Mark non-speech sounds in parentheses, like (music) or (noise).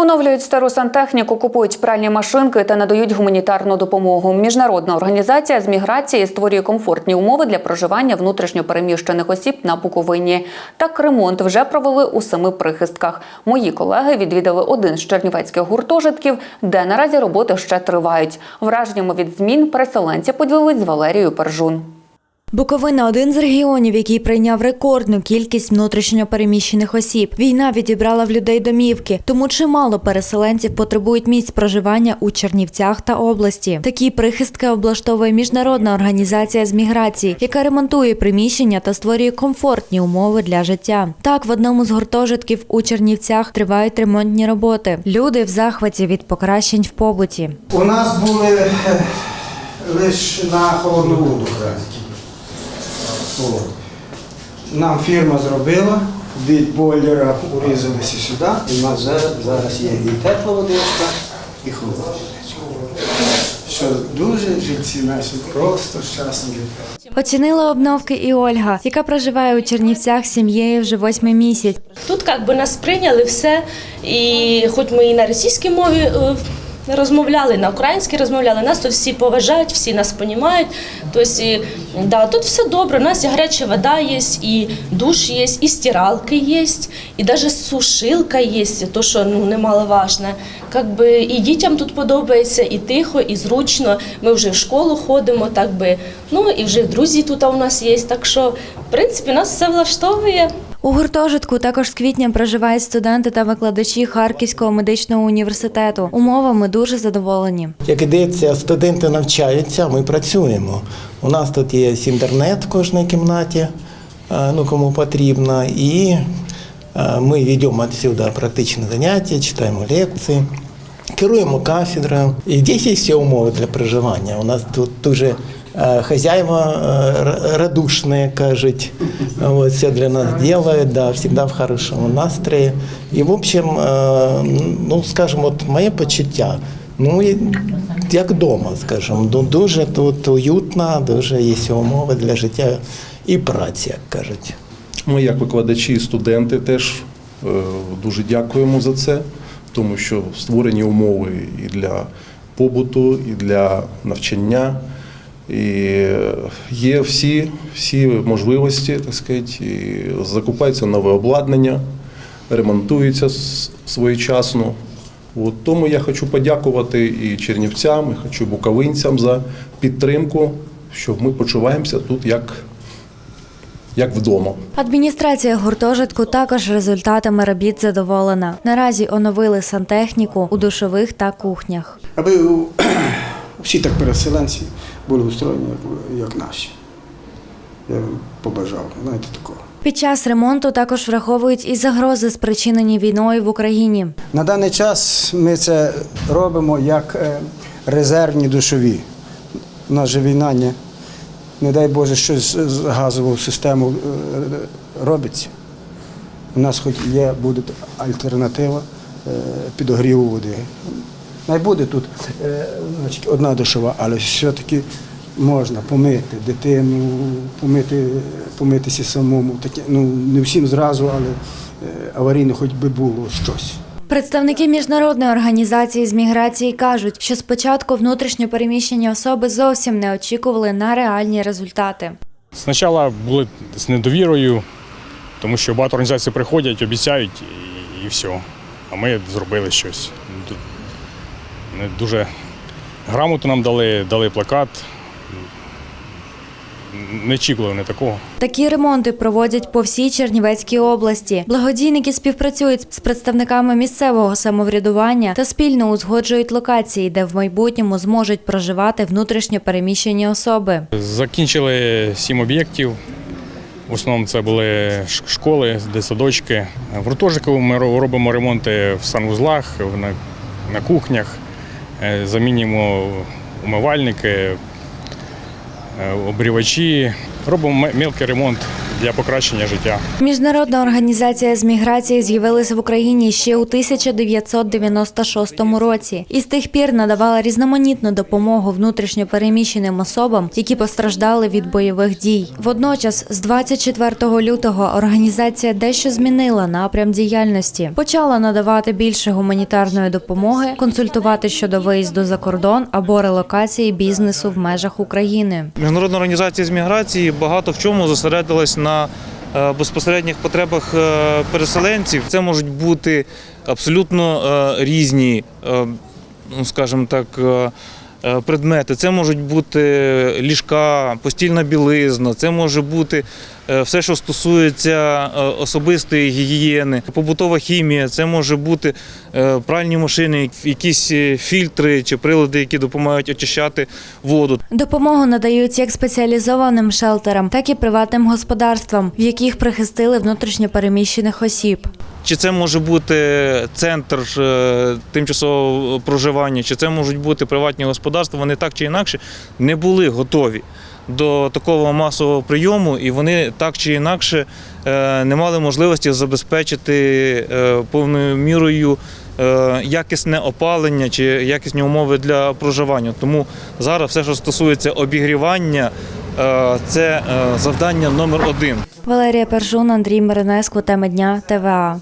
Оновлюють стару сантехніку, купують пральні машинки та надають гуманітарну допомогу. Міжнародна організація з міграції створює комфортні умови для проживання внутрішньо переміщених осіб на Буковині. Так ремонт вже провели у семи прихистках. Мої колеги відвідали один з чернівецьких гуртожитків, де наразі роботи ще тривають. Враженнями від змін переселенці поділились з Валерією Пержун. Буковина один з регіонів, який прийняв рекордну кількість внутрішньо переміщених осіб. Війна відібрала в людей домівки, тому чимало переселенців потребують місць проживання у Чернівцях та області. Такі прихистки облаштовує міжнародна організація з міграції, яка ремонтує приміщення та створює комфортні умови для життя. Так, в одному з гуртожитків у Чернівцях тривають ремонтні роботи. Люди в захваті від покращень в побуті. У нас були лише на холодну воду. От. Нам фірма зробила, від бойлера урізалися сюди, і в нас зараз, є і тепла водичка, і холодна водичка. Що дуже жильці наші просто щасливі. Оцінила обновки і Ольга, яка проживає у Чернівцях з сім'єю вже восьмий місяць. Тут як би нас прийняли все, і хоч ми і на російській мові е, розмовляли, на українській розмовляли, нас тут всі поважають, всі нас розуміють. Тобто, да, тут все добре, у нас і гаряча вода є, і душ є, і стиралки є, і навіть сушилка є, то, що ну, немаловажно. Как би, і дітям тут подобається, і тихо, і зручно. Ми вже в школу ходимо, так би, ну і вже друзі тут у нас є. Так що, в принципі, нас все влаштовує. У гуртожитку також з квітня проживають студенти та викладачі Харківського медичного університету. Умовами дуже задоволені. Як ідеться, студенти навчаються, ми працюємо. У нас тут є інтернет в кожній кімнаті, е, ну кому потрібно, і е, ми ведемо відсюди практичні заняття, читаємо лекції, керуємо кафедрою. І здесь є всі умови для проживання. У нас тут дуже хозяева е, радушные, кажуть, вот, все для нас делают, да, всегда в хорошем настрої. І, в общем, е, ну, скажімо, от моє почуття, ну, як вдома, скажімо, Ду- дуже тут уютно, дуже є умови для життя і праці, як кажуть. Ми, як викладачі і студенти, теж е, дуже дякуємо за це, тому що створені умови і для побуту, і для навчання. І є всі, всі можливості, так сказати, і закупається нове обладнання, ремонтується своєчасно. От тому я хочу подякувати і чернівцям, і хочу буковинцям за підтримку, що ми почуваємося тут як, як вдома. Адміністрація гуртожитку також результатами робіт задоволена. Наразі оновили сантехніку у душових та кухнях. Аби (clears throat) всі так переселенці були устроєні, як, як наші. Я побажав, знаєте, такого. Під час ремонту також враховують і загрози, спричинені війною в Україні. На даний час ми це робимо як е, резервні душові. У нас же війна, не, не дай Боже, щось з газовою системою е, робиться. У нас хоч є, буде альтернатива е, підогріву води. Не буде тут е, значить, одна душова, але все-таки можна помити дитину, помити, помитися самому. Таке, ну, не всім зразу, але е, аварійно хоч би було щось. Представники міжнародної організації з міграції кажуть, що спочатку внутрішньо переміщені особи зовсім не очікували на реальні результати. Спочатку були з недовірою, тому що багато організацій приходять, обіцяють і, і все. А ми зробили щось. Дуже грамоту нам дали, дали плакат. Не очікували не такого. Такі ремонти проводять по всій Чернівецькій області. Благодійники співпрацюють з представниками місцевого самоврядування та спільно узгоджують локації, де в майбутньому зможуть проживати внутрішньо переміщені особи. Закінчили сім об'єктів. В основному це були школи, де садочки. В гуртожитку ми робимо ремонти в санвузлах, на, кухнях, замінюємо умивальники, е, обрівачі. Робимо ме- мелкий ремонт для покращення життя. Міжнародна організація з міграції з'явилася в Україні ще у 1996 році і з тих пір надавала різноманітну допомогу внутрішньо переміщеним особам, які постраждали від бойових дій. Водночас, з 24 лютого організація дещо змінила напрям діяльності, почала надавати більше гуманітарної допомоги, консультувати щодо виїзду за кордон або релокації бізнесу в межах України. Міжнародна організація з міграції багато в чому зосередилась на е, безпосередніх потребах е, переселенців. Це можуть бути абсолютно е, різні, ну, скажімо так. Предмети, це можуть бути ліжка, постільна білизна, це може бути все, що стосується е, особистої гігієни, побутова хімія, це може бути е, пральні машини, якісь е, фільтри чи прилади, які допомагають очищати воду. Допомогу надають як спеціалізованим шелтерам, так і приватним господарствам, в яких прихистили внутрішньо переміщених осіб. Чи це може бути центр е, тимчасового проживання, чи це можуть бути приватні господарства, вони так чи інакше не були готові до такого масового прийому, і вони так чи інакше е, не мали можливості забезпечити е, повною мірою е, якісне опалення чи якісні умови для проживання. Тому зараз все, що стосується обігрівання, це завдання номер один. Валерія Пержун, Андрій Миринеско, теми дня ТВА.